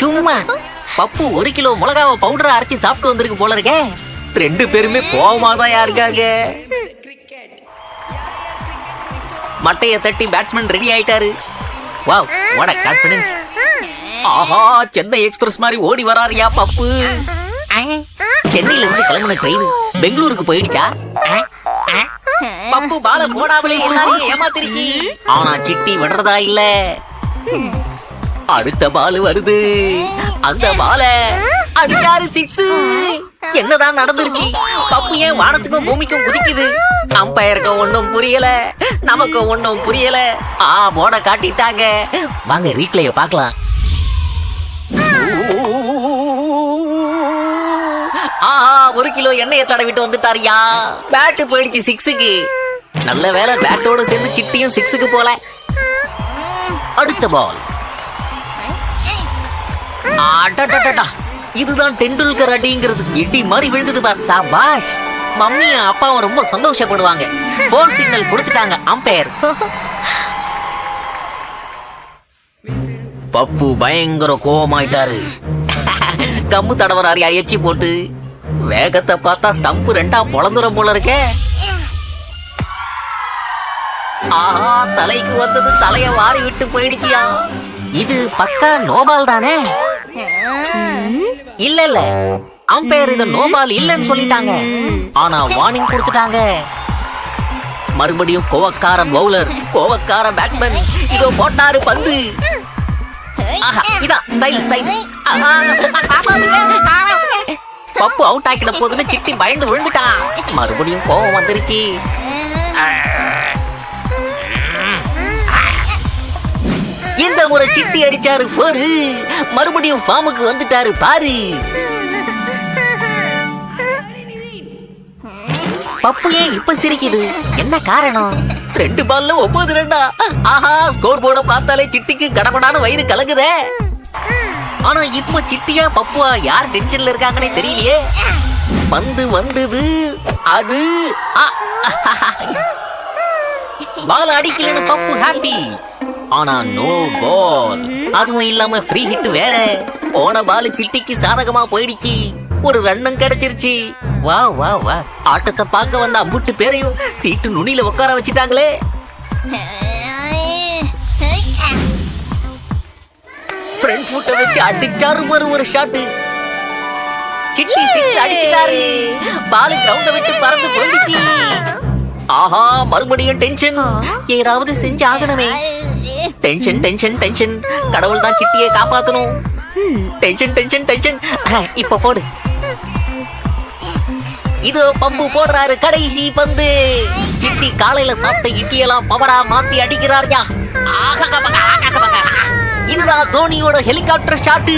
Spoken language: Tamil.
சும்மா. பப்பு ஒரு கிலோ மிளகாவை பவுடரா அரைச்சு சாப்பிட்டு வந்திருக்கு போல இருக்கே. ரெண்டு பேருமே கோவமா தான் இருக்காங்க? மட்டைய தட்டி பேட்ஸ்மேன் ரெடி ஆயிட்டாரு. வாவ் வாட் கான்ஃபிடன்ஸ் ஆஹா சென்னை எக்ஸ்பிரஸ் மாதிரி ஓடி வராருயா பப்பு? சென்னையில இருந்து கிளம்பின ட்ரெயின் பெங்களூருக்கு போயிடுச்சா? பப்பு பால போடாமலே எல்லாரையும் ஏமாத்திருச்சு. ஆனா சிட்டி விடுறதா இல்ல. அடுத்த பால் வருது. அந்த பால அடிச்சாரு சிக்ஸ் என்னதான் நடந்துருச்சு பப்பு ஏன் வானத்துக்கும் பூமிக்கும் குதிக்குது? அம்பையருக்கு ஒன்றும் புரியல. நமக்கு ஒன்றும் புரியல. ஆ போட காட்டிட்டாங்க. வாங்க ரீப்ளைய பார்க்கலாம். ஆ ஒரு கிலோ எண்ணெயை தடவிட்டு வந்துட்டாரியா. பேட்டு போயிடுச்சு சிக்ஸுக்கு. நல்ல வேலை பேட்டோட சேர்ந்து சிட்டியும் சிக்ஸுக்கு போல. அடுத்த பால் அடடடடா. இதுதான் டெண்டுல்கர் அடிங்கிறது. இடி மாதிரி விழுந்தது பார். சாபாஷ். மம்மியும் அப்பாவும் ரொம்ப சந்தோஷப்படுவாங்க. போன் சிக்னல் கொடுத்துட்டாங்க. அம்பையர் பப்பு பயங்கர கோவமாயிட்டாரு. கம்மு தடவராரியா எச்சி போட்டு வேகத்தை பார்த்தா ஸ்டம்ப் ரெண்டா பொழந்துரும் போல இருக்கே. ஆஹா தலைக்கு வந்தது தலைய வாரி விட்டு போயிடுச்சியா. இது பக்கா நோபால் தானே? இல்ல இல்ல அம்பையர் இது நோபால் இல்லன்னு சொல்லிட்டாங்க. ஆனா வார்னிங் கொடுத்துட்டாங்க. மறுபடியும் கோவக்கார பவுலர் கோவக்கார பேட்ஸ்மேன் இதோ போட்டாரு பந்து. ஆஹா இதான் ஸ்டைல் ஸ்டைல் பப்பு அவுட் ஆக்கிட போதுன்னு சிட்டி பயந்து விழுந்துட்டான். மறுபடியும் கோவம் வந்துருச்சு இந்த முறை சிட்டி அடிச்சாரு போரு மறுபடியும் ஃபார்முக்கு வந்துட்டாரு பாரு. பப்பு ஏன் இப்ப சிரிக்குது? என்ன காரணம்? ரெண்டு பால்ல ஒன்பது ரெண்டா? ஆஹா ஸ்கோர் போர்ட பார்த்தாலே சிட்டிக்கு கடப்படான வயிறு கலங்குதே. ஆனா இப்ப சிட்டியா பப்புவா யார் டென்ஷன்ல இருக்காங்கன்னே தெரியலையே. பந்து வந்தது அது பால் அடிக்கலன்னு பப்பு ஹாப்பி ஆனா நோ பால் அதுவும் இல்லாம ஃப்ரீ ஹிட் வேற. போன பால் சிட்டிக்கு சாதகமா போயிடுச்சு. ஒரு ரன்னும் கிடைச்சிருச்சு. வா வா வா. ஆட்டத்தை பார்க்க வந்த அம்புட்டு பேரையும் சீட்டு நுனியில உட்கார வச்சுட்டாங்களே. ஃப்ரண்ட் ஃபுட்டை வச்சு அடிச்சாரு பாரு ஒரு ஷாட் சிட்டி சிக்ஸ் அடிச்சிட்டாரு. பால் கிரவுண்ட விட்டு பறந்து போயிடுச்சு. ஆஹா மறுபடியும் டென்ஷன் ஏதாவது செஞ்சு ஆகணுமே டென்ஷன் டென்ஷன் டென்ஷன் கடவுள் தான் சிட்டியை காப்பாத்தணும். டென்ஷன் டென்ஷன் டென்ஷன் இப்ப போடு. இதோ பம்பு போடுறாரு கடைசி பந்து. சிட்டி காலையில சாப்பிட்ட இட்டியெல்லாம் பவரா மாத்தி அடிக்கிறார்யா இதுதான் தோனியோட ஹெலிகாப்டர் ஷாட்டு